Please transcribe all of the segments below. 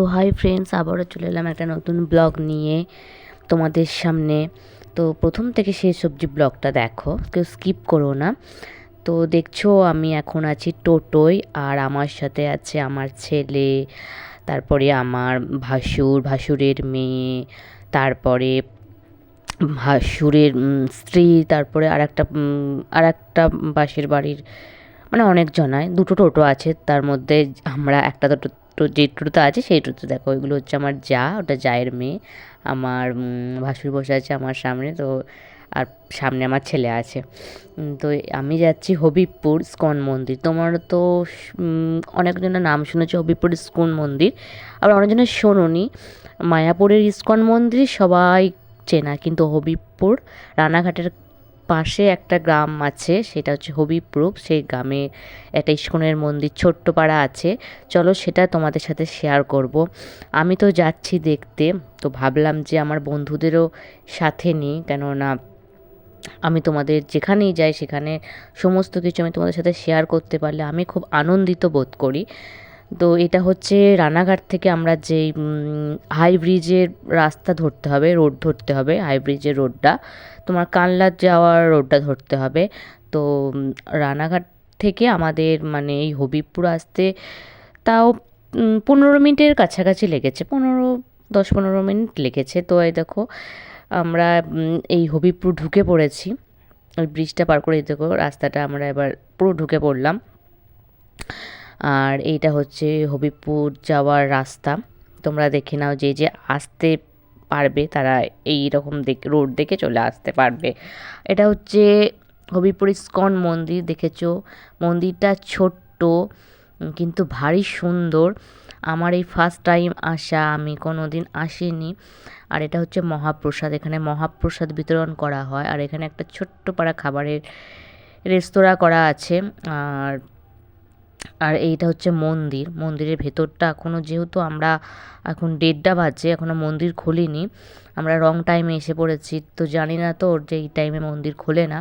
তো hi friends আবারও চলে এলাম একটা নতুন ব্লগ নিয়ে তোমাদের সামনে। তো প্রথম থেকে সেই সবজি ব্লগটা দেখো, কেউ স্কিপ করো না। তো দেখছ আমি এখন আছি টোটোয়, আর আমার সাথে আছে আমার ছেলে, তারপরে আমার ভাসুর, ভাসুরের মেয়ে, তারপরে ভাসুরের স্ত্রী, তারপরে আর একটা আর একটা পাশের বাড়ির মানে অনেক জনায় দুটো টোটো আছে, তার মধ্যে আমরা একটা টোটো তো যে টোটোতে আছে সেই টোটো দেখো, ওইগুলো হচ্ছে আমার যা, ওটা জায়ের মেয়ে, আমার ভাসুর বসে আছে আমার সামনে, তো, আর সামনে আমার ছেলে আছে। তো আমি যাচ্ছি হবিবপুর স্কন মন্দির। তোমার তো অনেকজনের নাম শুনেছি, হবিবপুর ইস্কন মন্দির। আবার অনেকজনের শোনোনি, মায়াপুরের ইস্কন মন্দির সবাই চেনা, কিন্তু হবিবপুর রানাঘাটের পাশে একটা গ্রাম আছে, সেটা হচ্ছে হবিবপুর সেই গ্রামে একটা ইস্কনের মন্দির, ছোট্ট পাড়া আছে। চলো সেটা তোমাদের সাথে শেয়ার করব। আমি তো যাচ্ছি দেখতে, তো ভাবলাম যে আমার বন্ধুদেরও সাথে নিই, কেননা আমি তোমাদের যেখানেই যাই, সেখানে সমস্ত কিছু আমি তোমাদের সাথে শেয়ার করতে পারলে আমি খুব আনন্দিত বোধ করি। তো এটা হচ্ছে রানাঘাট থেকে আমরা যেই হাই ব্রিজের রাস্তা ধরতে হবে রোড ধরতে হবে হাই ব্রিজের রোডটা তোমার কানলার যাওয়ার রোডটা ধরতে হবে। তো রানাঘাট থেকে আমাদের মানে এই হবিবপুর আসতে তাও পনেরো মিনিটের কাছাকাছি লেগেছে, পনেরো, দশ পনেরো মিনিট লেগেছে। তো এই দেখো, আমরা এই হবিবপুর ঢুকে পড়েছি। ওই ব্রিজটা পার করে দেখো, রাস্তাটা আমরা এবার পুরো ঢুকে পড়লাম। আর এইটা হচ্ছে হবিবপুর যাওয়ার রাস্তা। তোমরা দেখে নাও যে যে আসতে পারবে, তারা এই রকম দেখ, রোড দেখে চলে আসতে পারবে। এটা হচ্ছে হবিবপুর ইস্কন মন্দির, দেখেছ? মন্দিরটা ছোট্ট, কিন্তু ভারী সুন্দর। আমার এই ফার্স্ট টাইম আসা, আমি কোনো দিন আসিনি। আর এটা হচ্ছে মহাপ্রসাদ, এখানে মহাপ্রসাদ বিতরণ করা হয়। আর এখানে একটা ছোট্ট পাড়া খাবারের রেস্তোরাঁ করা আছে। আর আর এইটা হচ্ছে মন্দির। মন্দিরের ভেতরটা এখনও যেহেতু আমরা এখন দেড়টা বাজে এখনও মন্দির খুলিনি। আমরা রং টাইমে এসে পড়েছি। তো জানি না তো ওর যে এই টাইমে মন্দির খোলে না।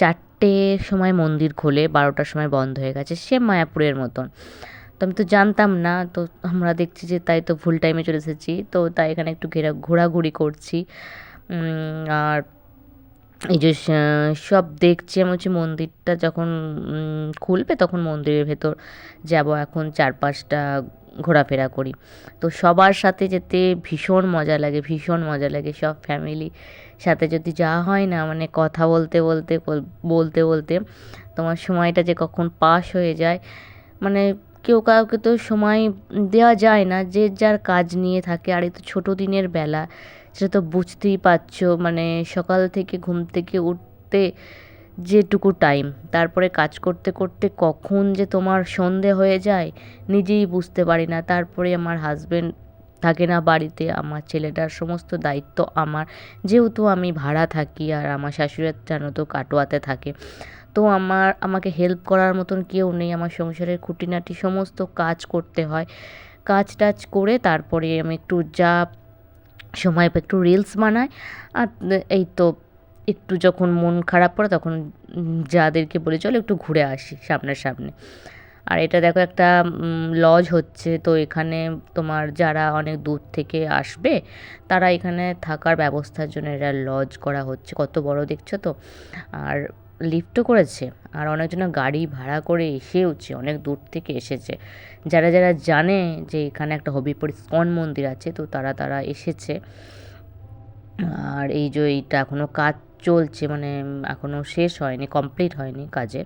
চারটে সময় মন্দির খোলে, বারোটার সময় বন্ধ হয়ে গেছে, সে মায়াপুরের মতন। তো আমি তো জানতাম না, তো আমরা দেখছি যে তাই তো ভুল টাইমে চলে এসেছি। তো তাই এখানে একটু ঘেরা, ঘোরাঘুরি করছি। আর এই যে সব দেখছি, আমি হচ্ছে মন্দিরটা যখন খুলবে তখন মন্দিরের ভেতর যাব। এখন চারপাশটা ঘোরাফেরা করি। তো সবার সাথে যেতে ভীষণ মজা লাগে, ভীষণ মজা লাগে। সব ফ্যামিলি সাথে যদি যাওয়া হয় না মানে কথা বলতে বলতে বলতে বলতে তোমার সময়টা যে কখন পাস হয়ে যায় মানে কেউ কাউকে তো সময় দেওয়া যায় না। যে যার কাজ নিয়ে থাকে। আর এই তো ছোটো দিনের বেলা। সেটা তো বুঝতেই পারছ মানে সকাল থেকে ঘুম থেকে উঠতে যেটুকু টাইম তারপরে কাজ করতে করতে কখন যে তোমার সন্ধে হয়ে যায়, নিজেই বুঝতে পারি না। তারপরে আমার হাজব্যান্ড থাকে না বাড়িতে, আমার ছেলেটার সমস্ত দায়িত্ব আমার। যেহেতু আমি ভাড়া থাকি আর আমার শাশুড়ি জানো তো কাটোয়াতে থাকে, তো আমার, আমাকে হেল্প করার মতন কেউ নেই। আমার সংসারের খুঁটিনাটি সমস্ত কাজ করতে হয়। কাজ টাজ করে তারপরে আমি একটু যা সময় একটু রিলস বানাই আর এই তো একটু যখন মন খারাপ করে তখন যাদেরকে বলে, চলো একটু ঘুরে আসি সামনে সামনে। আর এটা দেখো একটা লজ হচ্ছে। তো এখানে তোমার যারা অনেক দূর থেকে আসবে, তারা এখানে থাকার ব্যবস্থার জন্য এটা লজ করা হচ্ছে। কত বড় দেখছ তো? আর লিফটও করেছে আর অনেকজন গাড়ি ভাড়া করে এসেওছে, অনেক দূর থেকে এসেছে। যারা যারা জানে যে এখানে একটা হবিপুর স্কন মন্দির আছে, তো তারা তারা এসেছে। আর এই যে এইটা এখনও কাজ চলছে মানে এখনও শেষ হয়নি কমপ্লিট হয়নি কাজে।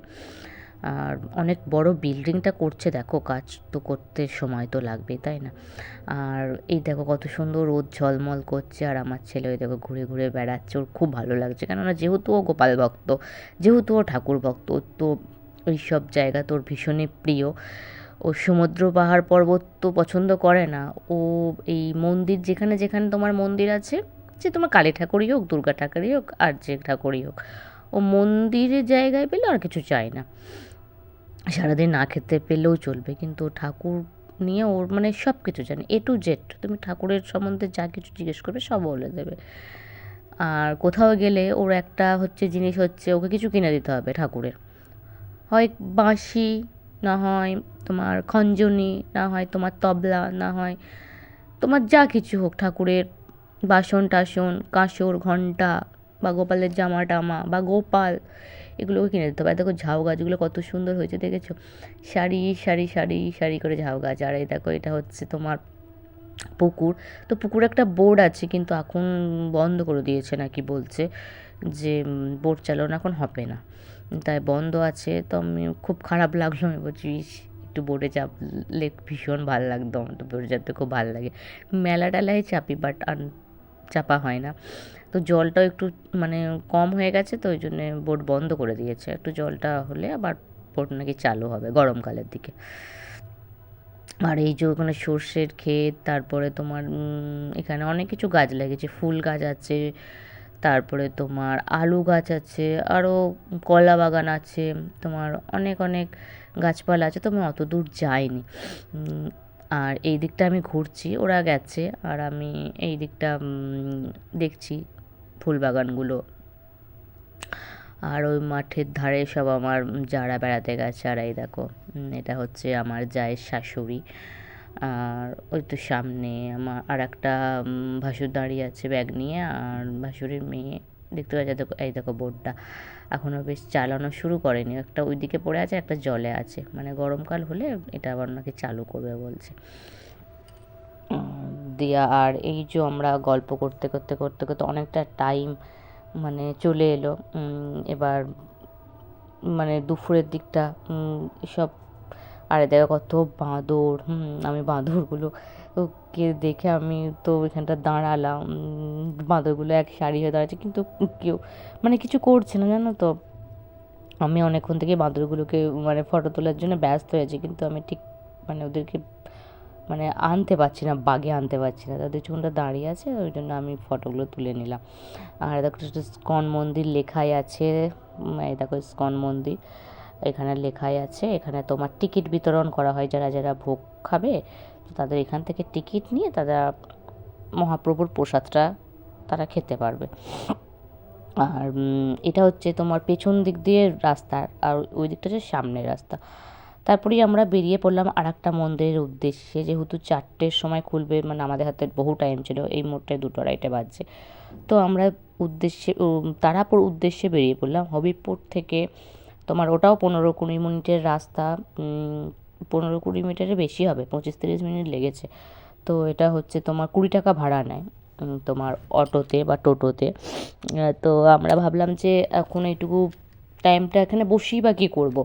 আর অনেক বড় বিল্ডিংটা করছে দেখো, কাজ তো করতে সময় তো লাগবে তাই না? আর এই দেখো কত সুন্দর রোদ ঝলমল করছে, আর আমার ছেলে ওই দেখো ঘুরে ঘুরে বেড়াচ্ছে, ওর খুব ভালো লাগছে। কেননা যেহেতু ও গোপাল ভক্ত, যেহেতু ও ঠাকুর ভক্ত তো ওই সব জায়গা তোর ভীষণই প্রিয়। ও সমুদ্র পাহাড় পর্বত তো পছন্দ করে না। ও এই মন্দির যেখানে যেখানে তোমার মন্দির আছে, যে তোমার কালী ঠাকুরই হোক, দুর্গা ঠাকুরই হোক, আর যে ঠাকুরই হোক, ও মন্দিরের জায়গায় পেলে আর কিছু চায় না। সারাদিন না খেতে পেলেও চলবে, কিন্তু ঠাকুর নিয়ে ওর মানে সব কিছু জানে এ টু জেড তুমি ঠাকুরের সম্বন্ধে যা কিছু জিজ্ঞেস করবে সব বলে দেবে। আর কোথাও গেলে ওর একটা হচ্ছে জিনিস হচ্ছে ওকে কিছু কিনে দিতে হবে ঠাকুরের। হয় বাঁশি, না হয় তোমার খঞ্জনি, না হয় তোমার তবলা, না হয় তোমার যা কিছু হোক ঠাকুরের বাসন টাসন কাঁসর ঘণ্টা বা গোপালের জামা টামা বা গোপাল এগুলোও কিনে দিতে হবে। আর দেখো ঝাউ গাছগুলো কত সুন্দর হয়েছে দেখেছ? সারি সারি সারি সারি করে ঝাউ গাছ। আর এই দেখো এটা হচ্ছে তোমার পুকুর। তো পুকুর একটা বোর্ড আছে কিন্তু এখন বন্ধ করে দিয়েছে নাকি বলছে যে বোট চালানো এখন হবে না। তাই বন্ধ আছে। তো আমি খুব খারাপ লাগল আমি বলছি "ইস, একটু বোটে চাপলে ভীষণ ভালো লাগতো আমার। তো বোটে চাপতে খুব ভালো লাগে। মেলা টেলায় চাপি বাট আর চাপা হয় না। তো জলটাও একটু মানে কম হয়ে গেছে, তো ওই জন্যে বোট বন্ধ করে দিয়েছে। একটু জলটা হলে আবার বোট নাকি চালু হবে গরমকালের দিকে। আর এই যে ওখানে সর্ষের ক্ষেত, তারপরে তোমার এখানে অনেক কিছু গাছ লেগেছে ফুল গাছ আছে, তারপরে তোমার আলু গাছ আছে আরও কলা বাগান আছে, তোমার অনেক অনেক গাছপালা আছে। তো আমি অত দূর যাইনি আর এই দিকটা আমি ঘুরছি, ওরা গেছে আর আমি এই দিকটা দেখছি ফুল বাগানগুলো। আর ওই মাঠের ধারে সব আমার যারা বেড়াতে গেছে আর এই দেখো এটা হচ্ছে আমার জায়ের শাশুড়ি। আর ওই তো সামনে আমার আর একটা ভাসুর দাঁড়িয়ে আছে ব্যাগ নিয়ে, আর ভাসুরের মেয়ে। দেখতে পাচ্ছি দেখো, এই দেখো বোর্ডটা। এখনও বেশ চালানো শুরু করেনি। একটা ওইদিকে পড়ে আছে, একটা জলে আছে। মানে গরমকাল হলে এটা আবার নাকি চালু করবে বলছে। দিয়া, আর এই যে আমরা গল্প করতে করতে করতে করতে অনেকটা টাইম মানে চলে এলো। এবার মানে দুপুরের দিকটা সব আর দেখো কত বাঁদর। আমি বাঁদরগুলো কে দেখে আমি তো এখানটা দাঁড়ালাম। বাঁদরগুলো এক সারি হয়ে দাঁড়াচ্ছে, কিন্তু কেউ মানে কিছু করছে না, জানো তো? আমি অনেকক্ষণ থেকে বাঁদরগুলোকে মানে ফটো তোলার জন্য ব্যস্ত হয়েছি, কিন্তু আমি ঠিক মানে ওদেরকে মানে আনতে পারছি না, বাগে আনতে পারছি না। তাদের চুনটা দাঁড়িয়ে আছে, ওই জন্য আমি ফটোগুলো তুলে নিলাম। আর দেখো স্কন মন্দির লেখাই আছে। এই দেখো স্কন মন্দির, এখানে লেখাই আছে। এখানে তোমার টিকিট বিতরণ করা হয়, যারা যারা ভোগ খাবে তো তাদের এখান থেকে টিকিট নিয়ে তারা মহাপ্রভুর প্রসাদটা তারা খেতে পারবে। আর এটা হচ্ছে তোমার পেছন দিক দিয়ে রাস্তা আর ওই দিকটা হচ্ছে সামনের রাস্তা। তারপরেই আমরা বেরিয়ে পড়লাম আর একটা মন্দিরের উদ্দেশ্যে। যেহেতু চারটের সময় খুলবে মানে আমাদের হাতে বহু টাইম ছিল, এই মোড়টায় দুটো আড়াইটে বাজছে। তো আমরা উদ্দেশ্যে তারাপুর উদ্দেশ্যে বেরিয়ে পড়লাম। হবিবপুর থেকে তোমার ওটাও পনেরো কুড়ি মিনিটের রাস্তা পনেরো কুড়ি মিনিটের বেশি হবে, পঁচিশ তিরিশ মিনিট লেগেছে। তো এটা হচ্ছে তোমার কুড়ি টাকা ভাড়া নেয় তোমার অটোতে বা টোটোতে। তো আমরা ভাবলাম যে এখন এইটুকু টাইমটা এখানে বসেই বা কী করব?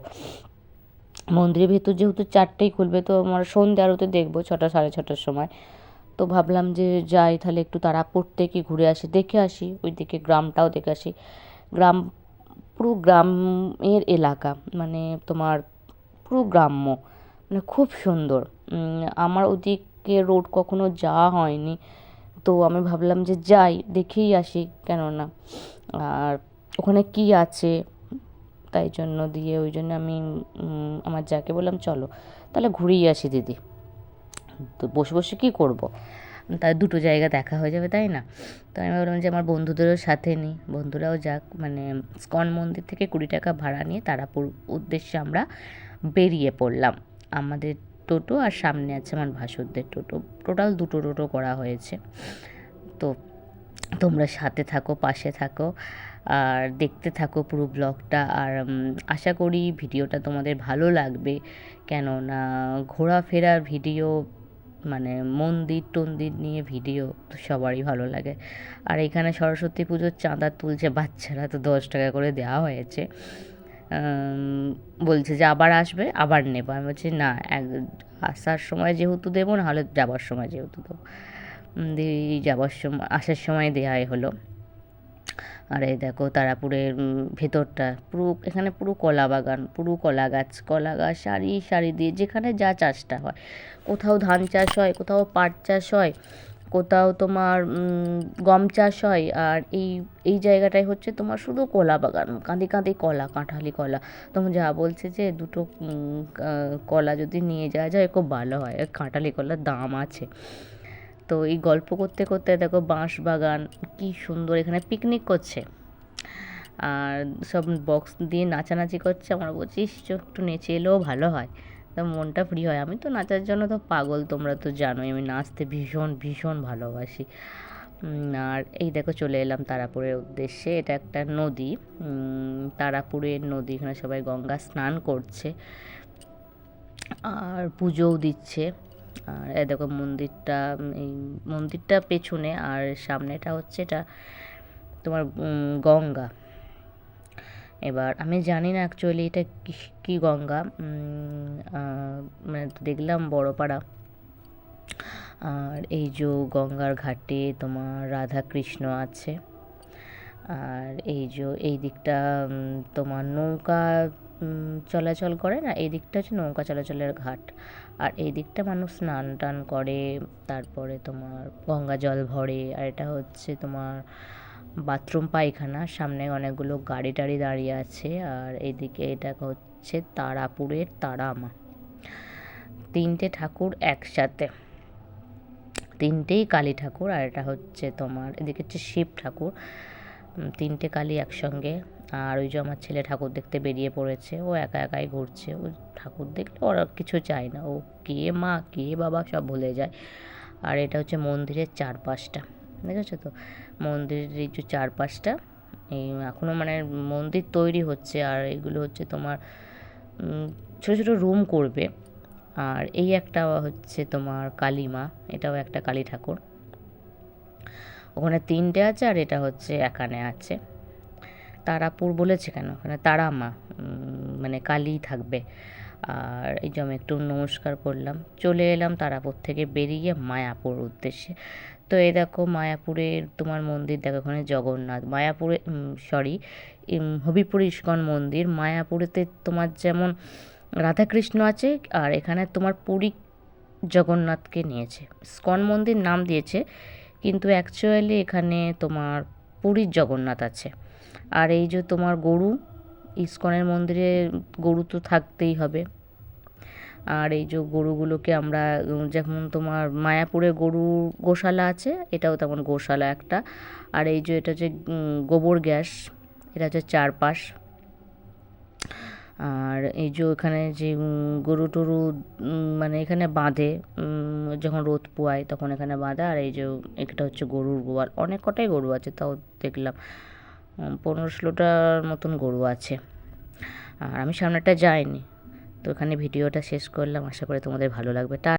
মন্দিরের ভেতর যেহেতু চারটেই খুলবে, তো আমার সন্ধ্যে আরতে দেখব, ছটা সাড়ে ছটার সময়। তো ভাবলাম যে যাই, তাহলে একটু তারাপুর থেকে ঘুরে আসি, দেখে আসি, ওইদিকে গ্রামটাও দেখে আসি। গ্রাম, পুরো গ্রামের এলাকা মানে তোমার পুরো গ্রাম্য। মানে খুব সুন্দর। আমার ওদিকে রোড কখনো যাওয়া হয়নি। তো আমি ভাবলাম যে যাই, দেখেই আসি, কেননা, আর ওখানে কি আছে? তাই জন্য দিয়ে ওই জন্য আমি আমার যাকে বললাম, চলো, তাহলে ঘুরেই আসি দিদি। তো বসে বসে কী করব? তাই দুটো জায়গা দেখা হয়ে যাবে, তাই না? তো আমি ভাবলাম যে আমার বন্ধুদেরও সাথে নিই। বন্ধুরাও যাক মানে স্কন মন্দির থেকে কুড়ি টাকা ভাড়া নিয়ে তারাপুর উদ্দেশ্যে আমরা বেরিয়ে পড়লাম। আমাদের টোটো আর সামনে আছে আমার ভাসুরদের টোটো। টোটাল দুটো টোটো করা হয়েছে। তো তোমরা সাথে থাকো, পাশে থাকো আর দেখতে থাকো পুরো ব্লগটা। আর আশা করি ভিডিওটা তোমাদের ভালো লাগবে। কেননা ঘোরাফেরার ভিডিও মানে মন্দির টন্দির নিয়ে ভিডিও তো সবারই ভালো লাগে। আর এখানে সরস্বতী পুজোর চাঁদা তুলছে বাচ্চারা, তো দশ টাকা করে দেওয়া হয়েছে। বলছে যে আবার আসবে, আবার নেব। আমি বলছি, না, এক, আসার সময় যেহেতু দেবো, নাহলে যাবার সময় যেহেতু দেবো। দিয়ে যাবার সময় আসার সময় দেওয়াই হলো। আর এই দেখো তারাপুরের ভেতরটা, পুরো, এখানে পুরো কলা বাগান, পুরো কলা গাছ কলা গাছ, সারি সারি দিয়ে যেখানে যা চাষটা হয়। কোথাও ধান চাষ হয়, কোথাও পাট চাষ হয় কোথাও তোমার গম চাষ হয় আর এই এই জায়গাটায় হচ্ছে তোমার শুধু কলা বাগান, কাঁদি কাঁদি কলা, কাঁঠালি কলা। তখন যা বলছে যে দুটো কলা যদি নিয়ে যাওয়া যায়, খুব ভালো হয়। কাঁঠালি কলার দাম আছে। তো এই গল্প করতে করতে দেখো বাঁশ বাগান, কি সুন্দর এখানে পিকনিক করছে। আর সব বক্স দিয়ে নাচানাচি করছে। আমরা বলছি একটু নেচে এলেও ভালো হয়। তো মনটা ফ্রি হয়। আমি তো নাচার জন্য তো পাগল, তোমরা তো জানোই, আমি নাচতে ভীষণ ভীষণ ভালোবাসি। আর এই দেখো চলে এলাম তারাপুরের উদ্দেশ্যে। এটা একটা নদী। তারাপুরের নদী, এখানে সবাই গঙ্গা স্নান করছে আর পুজোও দিচ্ছে। আর এ দেখো মন্দিরটা, এই মন্দিরটা পেছনে আর সামনেটা হচ্ছে এটা তোমার গঙ্গা। এবার, আমি জানি না অ্যাকচুয়ালি এটা কি- গঙ্গা মানে দেখলাম বড়পাড়া। আর এই যে গঙ্গার ঘাটে তোমার রাধা কৃষ্ণ আছে। আর এই যে এই দিকটা তোমার নৌকা চলাচল করে না, এই দিকটা হচ্ছে নৌকা চলাচলের ঘাট। আর এই দিকটা মানুষ স্নান টান করে, তারপরে তোমার গঙ্গা জল ভরে, আর এটা হচ্ছে তোমার বাথরুম, পায়খানা, সামনে অনেকগুলো গাড়ি টাড়ি দাঁড়িয়ে আছে আর এদিকে এটা হচ্ছে তারাপুরের তারামা। তিনটে ঠাকুর একসাথে। তিনটেই কালী ঠাকুর আর এটা হচ্ছে তোমার, এদিকে হচ্ছে শিব ঠাকুর। তিনটে কালী একসঙ্গে আর ওই যে আমার ছেলে ঠাকুর দেখতে বেরিয়ে পড়েছে, ও একা একাই ঘুরছে। ও ঠাকুর দেখলে ওরা কিছু চায় না, ও কে মা, কে বাবা সব ভুলে যায়। আর এটা হচ্ছে মন্দিরের চারপাশটা, দেখেছ তো? মন্দিরের এই যে চারপাশটা, এই এখনও মানে মন্দির তৈরি হচ্ছে আর এগুলো হচ্ছে তোমার ছোটো ছোটো রুম করবে। আর এই একটা হচ্ছে তোমার কালী মা এটাও একটা কালী ঠাকুর। ওখানে তিনটে আছে আর এটা হচ্ছে এখানে আছে। তারাপুর বলেছে কেন? ওখানে তারা মা মানে কালী থাকবে। আর এই যে আমি একটু নমস্কার করলাম, চলে এলাম তারাপুর থেকে বেরিয়ে মায়াপুর উদ্দেশ্যে। তো এই দেখো মায়াপুরের তোমার মন্দির দেখো, ওখানে জগন্নাথ। মায়াপুরে সরি হবিপুর ইস্কন মন্দির। মায়াপুরেতে তোমার যেমন রাধাকৃষ্ণ আছে, আর এখানে তোমার পুরী জগন্নাথকে নিয়েছে। স্কন মন্দির নাম দিয়েছে, কিন্তু অ্যাকচুয়ালি এখানে তোমার পুরীর জগন্নাথ আছে। আর এই যে তোমার গরু, ইস্কনের মন্দিরে গরু তো থাকতেই হবে। আর এই যে গরুগুলোকে আমরা যেমন তোমার মায়াপুরে গরু গোশালা আছে এটাও তেমন গোশালা একটা। আর এই যে এটা উম, গোবর গ্যাস এটা হচ্ছে চারপাশ। আর এই যে ওখানে যে গরু টরু মানে এখানে বাঁধে যখন রোদ পোয়ায় তখন এখানে বাঁধে। আর এই যে এটা হচ্ছে গরুর গোয়াল অনেক কটাই গরু আছে তাও দেখলাম। পনেরো ষোলোটার মতন গরু আছে। আর আমি সামনেটা যাইনি। তো এখানে ভিডিওটা শেষ করলাম। আশা করি তোমাদের ভালো লাগবে। টা